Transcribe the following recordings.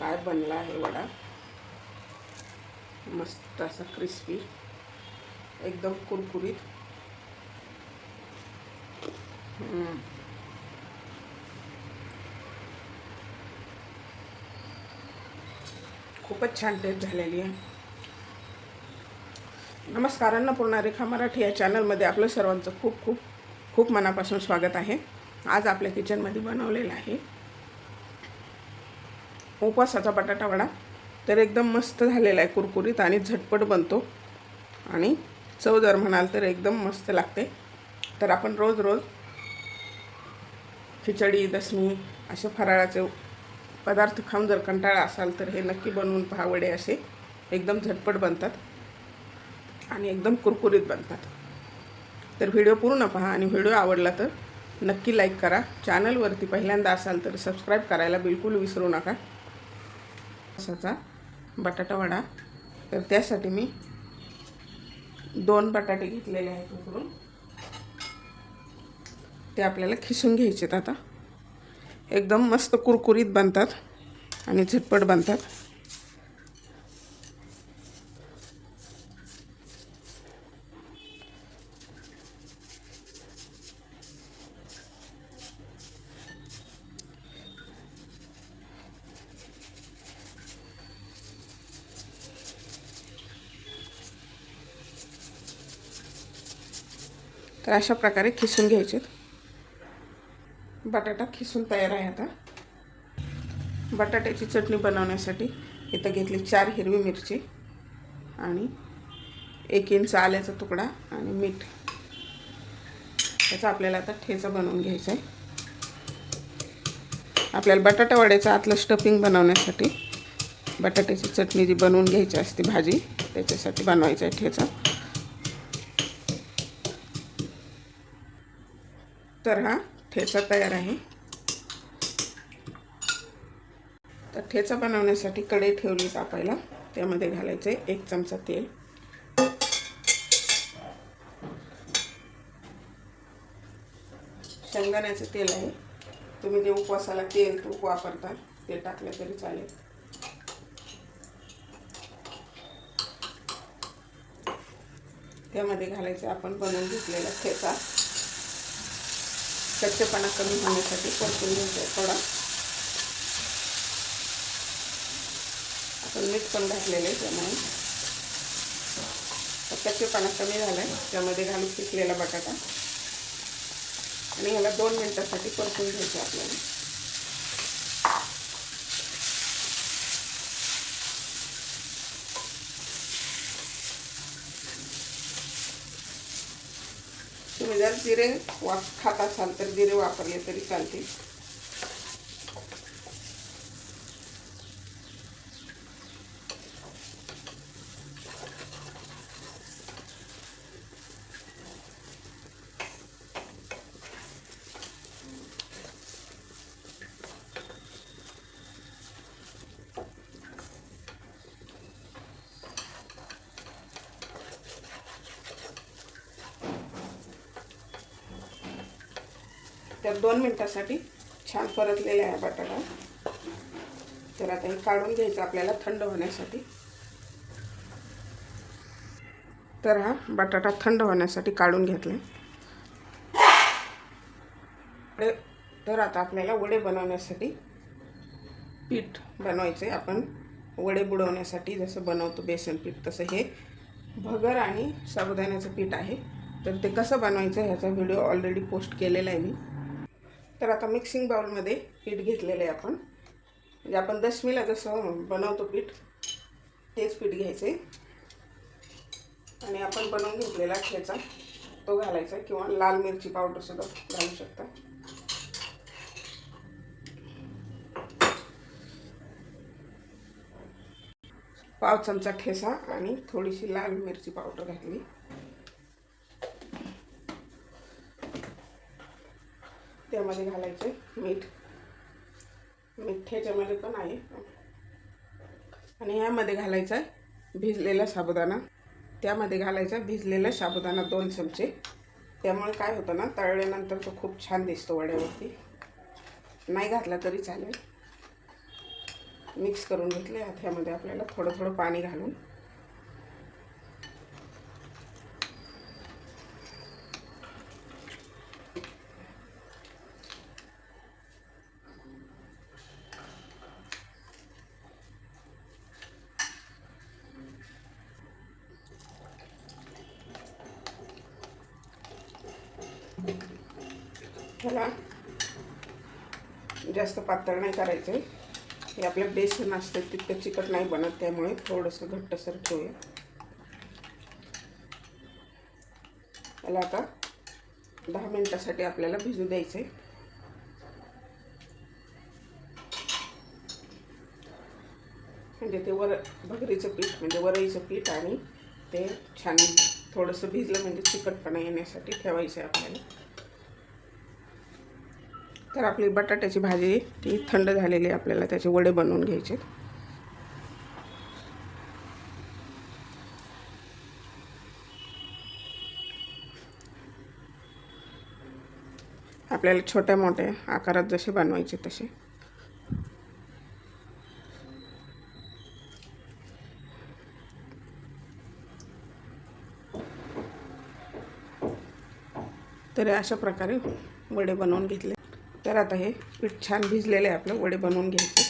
काय बनला आहे वडा? मस्त असा क्रिस्पी एकदम कुरकुरीत. खूपच छान टेस्ट झालेली आहे. नमस्कार अन्नपूर्णा रेखा मराठी या चॅनलमध्ये आपलं सर्वांचं खूप खूप खूप मनापासून स्वागत आहे. आज आपल्या किचनमध्ये बनवलेलं आहे उपवासाचा बटाटा वडा. तर एकदम मस्त झालेला आहे कुरकुरीत आणि झटपट बनतो. आणि चव जर म्हणाल तर एकदम मस्त लागते. तर आपण रोज रोज खिचडी दसमी असे फराळाचे पदार्थ खाऊन जर कंटाळा असाल तर हे नक्की बनवून पहा वडे असे एकदम झटपट बनतात आणि एकदम कुरकुरीत बनतात. तर व्हिडिओ पूर्ण पहा आणि व्हिडिओ आवडला तर नक्की लाईक करा. चॅनलवरती पहिल्यांदा असाल तर सबस्क्राईब करायला बिलकुल विसरू नका. असाचा बटाटा वडा. तर त्यासाठी मी दोन बटाटे घेतलेले आहेत उकडून. ते आपल्याला खिसून घ्यायचे आहेत आता. एकदम मस्त कुरकुरीत बनतात आणि झटपट बनतात. तर अशा प्रकारे खिसून घ्यायचे. बटाटा खिसून तयार आहे आता. बटाट्याची चटणी बनवण्यासाठी इथं घेतली चार हिरवी मिरची आणि एक इंच आल्याचा तुकडा आणि मीठ. त्याचा आपल्याला आता ठेचा बनवून घ्यायचा आहे. आपल्याला बटाटा वड्याचं आतलं स्टफिंग बनवण्यासाठी बटाट्याची चटणी जी बनवून घ्यायची असते भाजी त्याच्यासाठी बनवायचा आहे ठेचा. तर हा ठेचा तयार आहे. तर ठेचा बनवण्यासाठी कढई ठेवली तापायला. त्यामध्ये घालायचे एक चमचा तेल. शेंगदाण्याचं तेल आहे. तुम्ही जे उपवासाला तेल तूप वापरता ते टाकलं तरी चालेल. त्यामध्ये घालायचं आपण बनवून घेतलेला ठेचा. कच्चेपणा कमी होण्यासाठी परतून घ्यायचा आहे थोडा. आपण मीठ पण घातलेलं आहे त्यामुळे. कच्चेपणा कमी झाला आहे त्यामध्ये घालून पिकलेला बटाटा. आणि ह्याला दोन मिनटासाठी परतून घ्यायचं आपल्याला. तुम्ही जर जिरे वा खात असाल तर जिरे वापरले तरी चालतील. तर दोन मिनटासाठी छान परतलेला आहे बटाटा. तर आता हे काढून घ्यायचं आपल्याला थंड होण्यासाठी. तर हा बटाटा थंड होण्यासाठी काढून घेतला तर आता आपल्याला वडे बनवण्यासाठी पीठ बनवायचे आपण वडे बुडवण्यासाठी जसं बनवतो बेसन पीठ तसं हे भगर आणि साबुदाण्याचं पीठ आहे. तर ते कसं बनवायचं ह्याचा व्हिडिओ ऑलरेडी पोस्ट केलेला आहे मी. तर आता मिक्सिंग बाउलमध्ये पीठ घेतलेलं आहे आपण. म्हणजे आपण दशमीला जसं बनवतो पीठ तेच पीठ घ्यायचे. आणि आपण बनवून घेतलेला ठेचा तो घालायचा किंवा लाल मिरची पावडरसुद्धा घालू शकता. पाव चमचा ठेसा आणि थोडीशी लाल मिरची पावडर घातली. त्यामध्ये घालायचे. मीठ. मीठ ह्याच्यामध्ये पण आहे. आणि ह्यामध्ये घालायचा आहे भिजलेला साबुदाणा. त्यामध्ये घालायचा भिजलेला साबुदाणा दोन चमचे. त्यामुळे काय होतं ना तळल्यानंतर तो खूप छान दिसतो वड्यावरती. नाही घातला तरी चालेल. मिक्स करून घेतले ह्यामध्ये आपल्याला थोडं थोडं पाणी घालून ह्याला जास्त पातळ नाही करायचं आहे हे आपलं बेसन असतं तितकं चिकट नाही बनत त्यामुळे थोडंसं घट्टसर ठेवूया. याला आता दहा मिनटासाठी आपल्याला भिजू द्यायचं आहे म्हणजे ते वर भगरीचं पीठ म्हणजे वरईचं पीठ आणि ते छान थोडंसं भिजलं म्हणजे चिकटपणा येण्यासाठी ठेवायचं आहे आपल्याला. तर आपली बटाट्याची भाजी ती थंड झालेली आहे. आपल्याला त्याचे वडे बनवून घ्यायचे आपल्याला छोट्या मोठ्या आकारात जसे बनवायचे तसे. तरी अशा प्रकारे वडे बनवून घेतले. तर आता हे पीठ छान भिजलेलं आहे आपलं वडे बनवून घ्यायचे.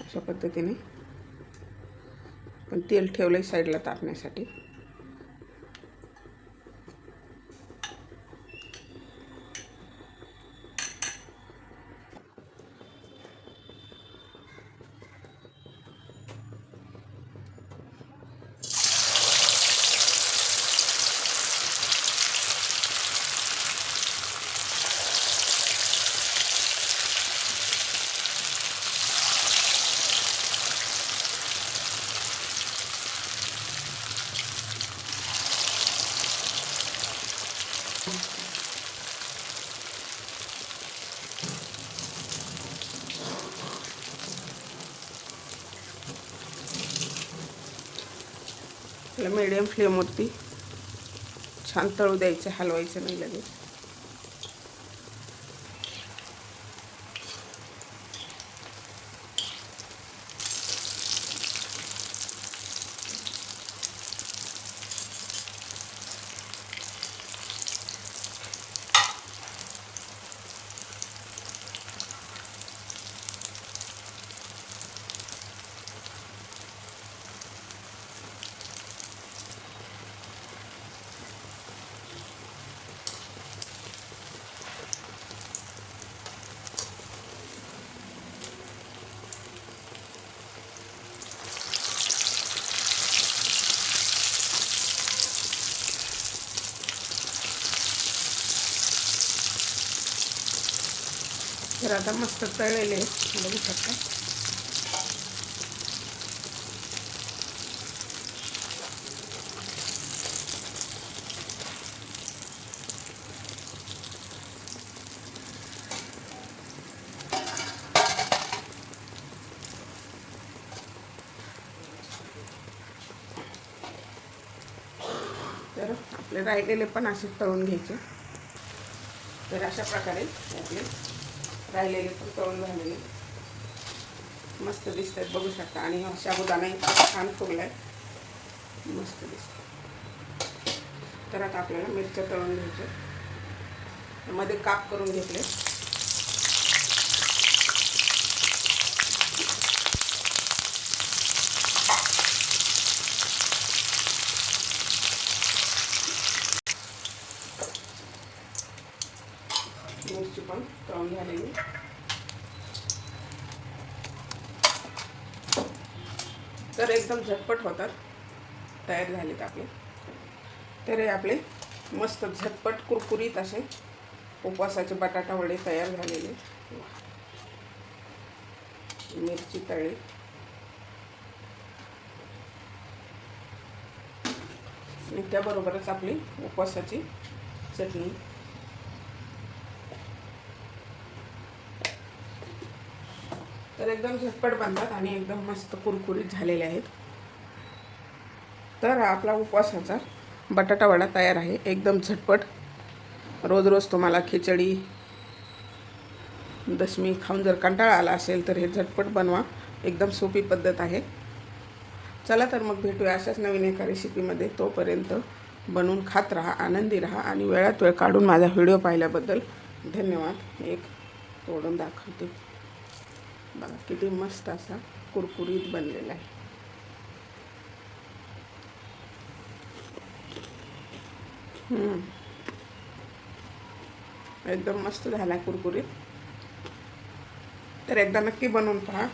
अशा पद्धतीने. पण तेल ठेवलं आहे साईडला तापण्यासाठी. त्याला मीडियम फ्लेमवरती छान तळू द्यायचं हलवायचं नाही लगेच. तर आता मस्त तळलेले बघू शकता. तर आपले राहिलेले पण असे तळून घ्यायचे. तर अशा प्रकारे आपले राहिलेले पण तळून झालेले मस्त दिसत आहेत बघू शकता. आणि साबुदाणा इतका छान फुगला आहे मस्त दिसत तर आता आपल्याला मिरच्या तळून घ्यायचं मध्ये काप करून घेतले मिरची पण तळून झालेली तर एकदम झटपट होतात. तयार झालेत आपले. तर हे आपले मस्त झटपट कुरकुरीत असे उपवासाचे बटाटा वडे तयार झालेले. मिरची तळी. आणि त्याबरोबरच आपली उपवासाची चटणी. तर एकदम झटपट बनतात आणि एकदम मस्त कुरकुरीत झालेले आहेत. तर आपला उपवासाचा बटाटा वडा तयार आहे. एकदम झटपट. रोज रोज तुम्हाला खिचडी दशमी खाऊन जर कंटाळा आला असेल तर हे झटपट बनवा. एकदम सोपी पद्धत आहे. चला तर मग भेटूया अशाच नवीन एका रेसिपीमध्ये तोपर्यंत बनवून खात राहा आनंदी राहा आणि वेळात वेळ काढून माझा व्हिडिओ पाहिल्याबद्दल धन्यवाद. एक तोडून दाखवते. बघा किती मस्त असा कुरकुरीत बनलेला आहे. एकदम मस्त झाला कुरकुरीत. तर एकदा नक्की बनवून पहा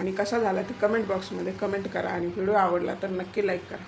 आणि कसा झाला ते कमेंट बॉक्समध्ये कमेंट करा आणि व्हिडिओ आवडला तर नक्की लाईक करा.